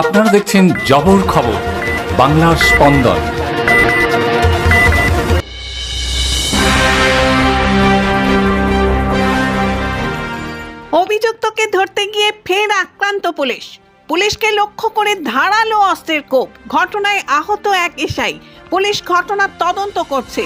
আপনারা দেখছেন জবর খবর, বাংলার স্পন্দন। অভিযুক্তকে ধরতে গিয়ে ফের আক্রান্ত পুলিশ। পুলিশকে লক্ষ্য করে ধারালো অস্ত্রের কোপ। ঘটনায় আহত এক এসাই পুলিশ ঘটনার তদন্ত করছে।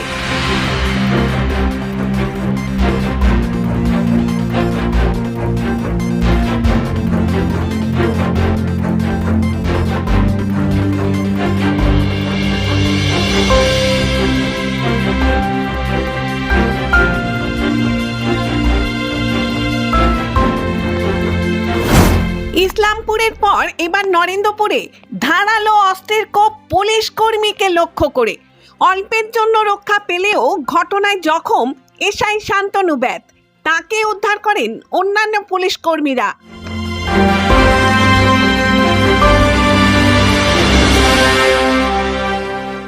ইসলামপুরের পর এবার নরেন্দ্রপুরে ধারালো অস্ত্রের কোপ পুলিশ কর্মীকে লক্ষ্য করে। অল্পের জন্য রক্ষা পেলেও ঘটনায় জখম এসআই শান্তনু ব্যাত তাকে উদ্ধার করেন অন্যান্য পুলিশ কর্মীরা।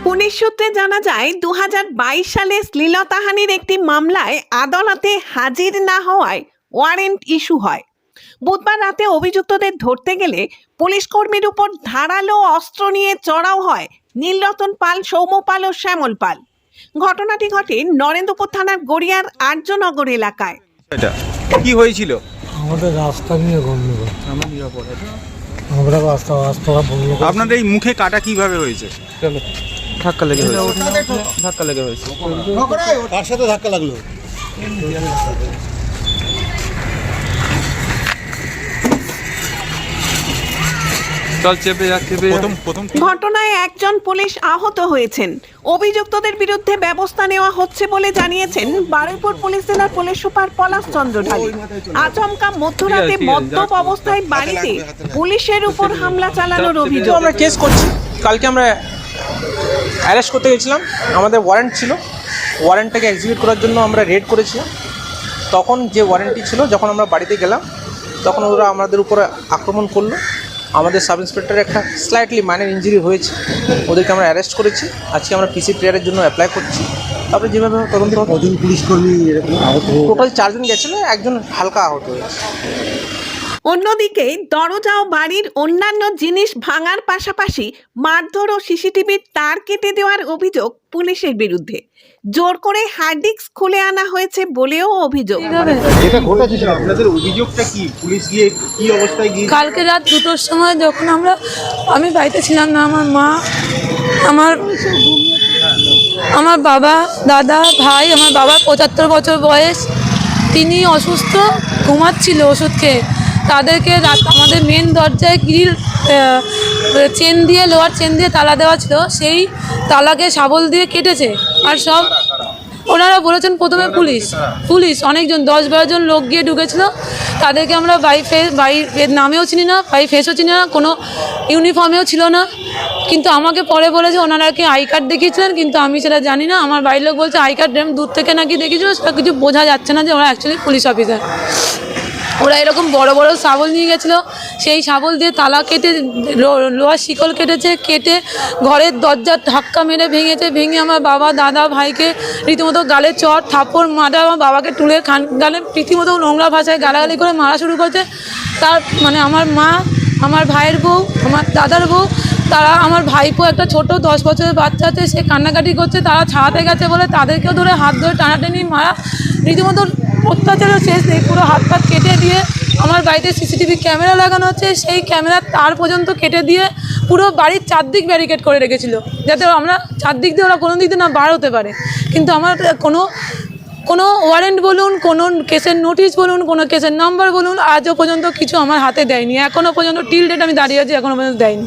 পুলিশ সূত্রে জানা যায় দু হাজার বাইশ সালে শ্লীলতাহানির একটি মামলায় আদালতে হাজির না হওয়ায় ওয়ারেন্ট ইস্যু হয়। বুধবার রাতে অভিযুক্তদের ধরতে গেলে পুলিশ কর্মীর উপর ধারালো অস্ত্র নিয়ে চড়াও হয় নীলরতন পাল সৌম্য পাল ও শ্যামল পাল। ঘটনাটি ঘটে নরেন্দ্রপুর থানার গড়িয়ার আর্যনগর এলাকায়। এটা কি হয়েছিল? আমাদের রাস্তা নিয়ে গণ্ডগোল। আমরা রাস্তা রাস্তা বন্ধ করে আপনার এই মুখে কাটা কীভাবে হয়েছে। ধাক্কা লেগে হয়েছে। ধাক্কা লেগে হয়েছে। কার সাথে ধাক্কা লাগল? চল চেপে যা চেপে প্রথম প্রথম ঘটনায় একজন পুলিশ আহত হয়েছেন। অভিযুক্তদের বিরুদ্ধে ব্যবস্থা নেওয়া হচ্ছে বলে জানিয়েছেন বারুইপুর পুলিশ জেলার পুলিশ সুপার পলাশ চন্দ্র ঢালি। আচমকা মধ্যরাতে মদ্যপ অবস্থায় বাড়িতে পুলিশের উপর হামলা চালানোর অভিযোগ। আমরা কেস করছি। কালকে আমরা অ্যারেস্ট করতে গেছিলাম। আমাদের ওয়ারেন্ট ছিল। ওয়ারেন্টটাকে এক্সিকিউট করার জন্য আমরা রেড করেছিলাম। তখন যে ওয়ারেন্টটি ছিল যখন আমরা বাড়িতে গেলাম তখন ওরা আমাদের উপরে আক্রমণ করল। আমাদের সাব ইন্সপেক্টরের একটা স্লাইটলি মাইনের ইঞ্জুরি হয়েছে। ওদেরকে আমরা অ্যারেস্ট করেছি। আজকে আমরা পিসি প্লেয়ারের জন্য অ্যাপ্লাই করছি। তারপরে যেভাবে তদন্ত কজন পুলিশ কর্মী এরকম আহত টোটাল চারজন গেছিল একজন হালকা আহত হয়েছে। অন্যদিকে দরজা ও বাড়ির অন্যান্য জিনিস ভাঙার পাশাপাশি মারধর ও সিসিটিভির তার কেটে দেওয়ার অভিযোগ পুলিশের বিরুদ্ধে। জোর করে হার্ড ডিস্ক খুলে আনা হয়েছে বলেও অভিযোগ। যেটা ঘটেছে আপনাদের অভিযোগটা কি? পুলিশ গিয়ে কি অবস্থায় গিয়ে কালকে রাত দুটোর সময় যখন আমরা আমি বাড়িতে ছিলাম না আমার মা আমার আমার বাবা দাদা ভাই আমার বাবার পঁচাত্তর বছর বয়স তিনি অসুস্থ ঘুমাচ্ছিল ওষুধ খেয়ে। তাদেরকে রাত আমাদের মেন দরজায় গ্রিল চেন দিয়ে লোহার চেন দিয়ে তালা দেওয়া ছিল। সেই তালাকে শাবল দিয়ে কেটেছে আর সব ওনারা বলেছেন প্রথমে পুলিশ। পুলিশ অনেকজন দশ বারো জন লোক গিয়ে ঢুকেছিল। তাদেরকে আমরা বাই ফে বাই এর নামেও চিনি না বাই ফেসও চিনি না কোনো ইউনিফর্মেও ছিল না। কিন্তু আমাকে পরে বলেছে ওনারা কি আই কার্ড দেখিয়েছিলেন? কিন্তু আমি সেটা জানি না। আমার বাড়ির লোক বলছে আই কার্ড দূর থেকে নাকি দেখিয়েছিল? সেটা কিছু বোঝা যাচ্ছে না যে ওরা অ্যাকচুয়ালি পুলিশ অফিসার ওরা এরকম বড় বড় শাবল নিয়ে গেছিল। সেই শাবল দিয়ে তালা কেটে লোহার শিকল কেটেছে, কেটে ঘরের দরজা ধাক্কা মেরে ভেঙেছে, ভেঙে আমার বাবা, দাদা, ভাইকে রীতিমতো গালে চট থাপ্পড় মারা আমার বাবাকে তুলে খান, গালে রীতিমতো নোংরা ভাষায় গালাগালি করে মারা শুরু করেছে। তার মানে আমার মা, আমার ভাইয়ের বউ, আমার দাদার বউ, তারা আমার ভাইপো একটা ছোট দশ বছরের বাচ্চা আছে, সে কান্নাকাটি করছে, তারা ছাড়াতে গেছে বলে তাদেরকেও ধরে হাত ধরে টানাটানি মারা রীতিমতো অত্যাচারের শেষ নেই, পুরো হাত পাত কেটে দিয়ে আমার বাড়িতে সিসিটিভি ক্যামেরা লাগানো হচ্ছে সেই ক্যামেরা তার পর্যন্ত কেটে দিয়ে পুরো বাড়ির চারদিক ব্যারিকেড করে রেখেছিল, যাতে আমরা চারদিক দিয়ে ওরা কোনো দিক দিয়ে না বার হতে পারে। কিন্তু আমার কোনো কোনো ওয়ারেন্ট বলুন, কোনো কেসের নোটিশ বলুন, কোনো কেসের নাম্বার বলুন, আজও পর্যন্ত কিছু আমার হাতে দেয়নি, এখনও পর্যন্ত টিল ডেট আমি দাঁড়িয়ে আছি, এখনও পর্যন্ত দেয়নি।